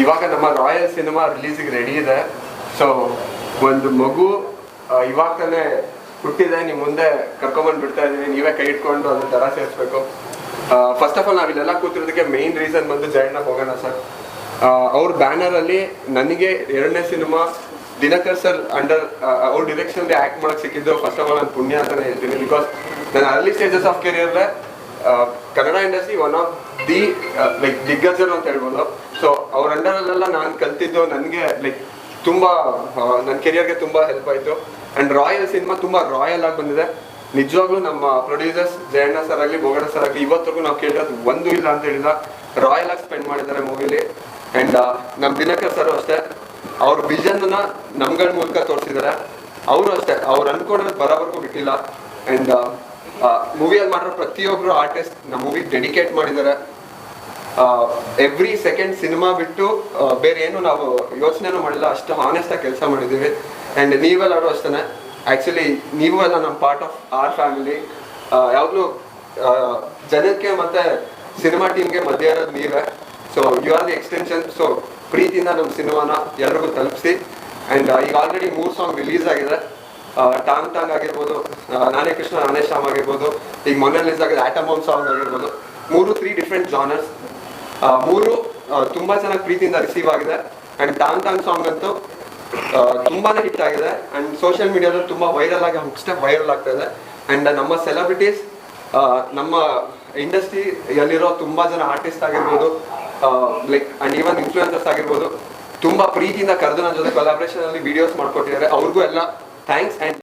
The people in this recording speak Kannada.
ಇವಾಗ ನಮ್ಮ ರಾಯಲ್ ಸಿನಿಮಾ ರಿಲೀಸಿಗೆ ರೆಡಿ ಇದೆ. ಸೊ ಒಂದು ಮಗು ಇವಾಗ ತಾನೇ ಹುಟ್ಟಿದೆ ನಿಮ್ಮ ಮುಂದೆ ಕರ್ಕೊಂಬಂದು ಬಿಡ್ತಾ ಇದ್ದೀನಿ ನೀವೇ ಕೈ ಇಟ್ಕೊಂಡು ಅದ್ರ ದರ ಸೇರಿಸ್ಬೇಕು. ಫಸ್ಟ್ ಆಫ್ ಆಲ್ ನಾವಿಲ್ಲೆಲ್ಲ ಕೂತಿರೋದಕ್ಕೆ ಮೇನ್ ರೀಸನ್ ಬಂದು ಜಯಣ್ಣ ಹೋಗೋಣ ಸರ್ ಅವ್ರ ಬ್ಯಾನರ್ ಅಲ್ಲಿ ನನಗೆ ಎರಡನೇ ಸಿನಿಮಾ ದಿನಕರ್ ಸರ್ ಅಂಡರ್ ಅವ್ರ ಡಿರೆಕ್ಷನ್ ಆಕ್ಟ್ ಮಾಡಕ್ ಸಿಕ್ಕಿದ್ದು ಫಸ್ಟ್ ಆಫ್ ಆಲ್ ನಾನು ಪುಣ್ಯ ಅಂತಾನೆ ಹೇಳ್ತೀನಿ ಬಿಕಾಸ್ ನನ್ನ early stages of career Kannada industry one of the like ದಿಗ್ಗಜರು ಅಂತ ಹೇಳ್ಬೋದು. ಸೊ ಅವ್ರ ಅಂಡರಲ್ಲೆಲ್ಲ ನಾನು ಕಲ್ತಿದ್ದು ನನಗೆ ಲೈಕ್ ತುಂಬಾ ನನ್ನ ಕೆರಿಯರ್ಗೆ ತುಂಬಾ ಹೆಲ್ಪ್ ಆಯಿತು. ಅಂಡ್ ರಾಯಲ್ ಸಿನಿಮಾ ತುಂಬಾ ರಾಯಲ್ ಆಗಿ ಬಂದಿದೆ. ನಿಜವಾಗ್ಲೂ ನಮ್ಮ ಪ್ರೊಡ್ಯೂಸರ್ಸ್ ಜಯಣ್ಣ ಸರ್ ಆಗಲಿ ಬೋಗಡ ಸರ್ ಆಗಲಿ ಇವತ್ತರೆಗೂ ನಾವು ಕೇಳಿರೋದು ಒಂದು ಇಲ್ಲ ಅಂತ ಹೇಳಿಲ್ಲ. ರಾಯಲ್ ಆಗಿ ಸ್ಪೆಂಡ್ ಮಾಡಿದ್ದಾರೆ ಮೂವಿಲಿ ಅಂಡ್ ನಮ್ಮ ದಿನಕರ್ ಸರ್ ಅಷ್ಟೇ. ಅವ್ರ ವಿಷನ್ನ ನಮ್ಗಳ ಮೂಲಕ ತೋರಿಸಿದ್ದಾರೆ. ಅವರು ಅಷ್ಟೇ. ಅವ್ರು ಅನ್ಕೊಂಡ್ರೆ ಬರೋವರೆಗೂ ಬಿಟ್ಟಿಲ್ಲ. ಅಂಡ್ ಮೂವಿಯಲ್ಲಿ ಮಾಡಿರೋ ಪ್ರತಿಯೊಬ್ಬರು ಆರ್ಟಿಸ್ಟ್ ನಮ್ಮ ಮೂವಿ ಡೆಡಿಕೇಟ್ ಮಾಡಿದ್ದಾರೆ. ಎವ್ರಿ ಸೆಕೆಂಡ್ ಸಿನಿಮಾ ಬಿಟ್ಟು ಬೇರೆ ಏನು ನಾವು ಯೋಚನೆನೂ ಮಾಡಿಲ್ಲ, ಅಷ್ಟು ಹಾನೆಸ್ಟ್ ಆಗಿ ಕೆಲಸ ಮಾಡಿದ್ದೀವಿ. ಆ್ಯಂಡ್ ನೀವೆಲ್ಲರೂ ಅಷ್ಟೇ ಆ್ಯಕ್ಚುಲಿ ನೀವು ಎಲ್ಲ ನಮ್ಮ ಪಾರ್ಟ್ ಆಫ್ ಆರ್ ಫ್ಯಾಮಿಲಿ ಯಾವಾಗಲೂ ಜನಕ್ಕೆ ಮತ್ತೆ ಸಿನಿಮಾ ಟೀಮ್ಗೆ ಮಧ್ಯ ಇರೋದು ನೀವೇ. So you are the extension so ಪ್ರೀತಿಯಿಂದ ನಮ್ಮ ಸಿನಿಮಾನ ಎಲ್ರಿಗೂ ತಲುಪಿಸಿ. ಆ್ಯಂಡ್ ಈಗ ಆಲ್ರೆಡಿ ಮೂರು ಸಾಂಗ್ ರಿಲೀಸ್ ಆಗಿದೆ. ಟಾಂಗ್ ಟಾಂಗ್ ಆಗಿರ್ಬೋದು ನಾನೇ ಕೃಷ್ಣ ನಾನೇ ಶ್ಯಾಮ್ ಆಗಿರ್ಬೋದು, ಈಗ ಮೊನ್ನೆ ರಿಲೀಸ್ ಆಗಿದೆ ಆಟಮ್ ಸಾಂಗ್ ಆಗಿರ್ಬೋದು, ಮೂರು ತ್ರೀ ಡಿಫ್ರೆಂಟ್ ಜಾನರ್ಸ್ ಮೂರು ತುಂಬಾ ಚೆನ್ನಾಗಿ ಪ್ರೀತಿಯಿಂದ ರಿಸೀವ್ ಆಗಿದೆ. ಅಂಡ್ ಟಾಂಗ್ ಟಾಂಗ್ ಸಾಂಗ್ ಅಂತೂ ಆ, ತುಂಬಾನೇ ಹಿಟ್ ಆಗಿದೆ. ಅಂಡ್ ಸೋಷಿಯಲ್ ಮೀಡಿಯಾದಲ್ಲಿ ತುಂಬಾ ವೈರಲ್ ಆಗಿ ಸ್ಟೆಪ್ ವೈರಲ್ ಆಗ್ತಾ ಇದೆ. ಅಂಡ್ ನಮ್ಮ ಸೆಲೆಬ್ರಿಟೀಸ್ ನಮ್ಮ ಇಂಡಸ್ಟ್ರಿಯಲ್ಲಿರೋ ತುಂಬಾ ಜನ ಆರ್ಟಿಸ್ಟ್ ಆಗಿರ್ಬೋದು ಲೈಕ್ ಅಂಡ್ ಈವನ್ ಇನ್ಫ್ಲೂಯೆನ್ಸರ್ಸ್ ಆಗಿರ್ಬೋದು ತುಂಬಾ ಪ್ರೀತಿಯಿಂದ ಕರೆದು ನನ್ನ ಜೊತೆ ಕೊಲಾಬ್ರೇಷನ್ ಅಲ್ಲಿ ವಿಡಿಯೋಸ್ ಮಾಡ್ಕೊಟ್ಟಿದ್ದಾರೆ. ಅವ್ರಿಗೂ ಎಲ್ಲ ಥ್ಯಾಂಕ್ಸ್ ಅಂಡ್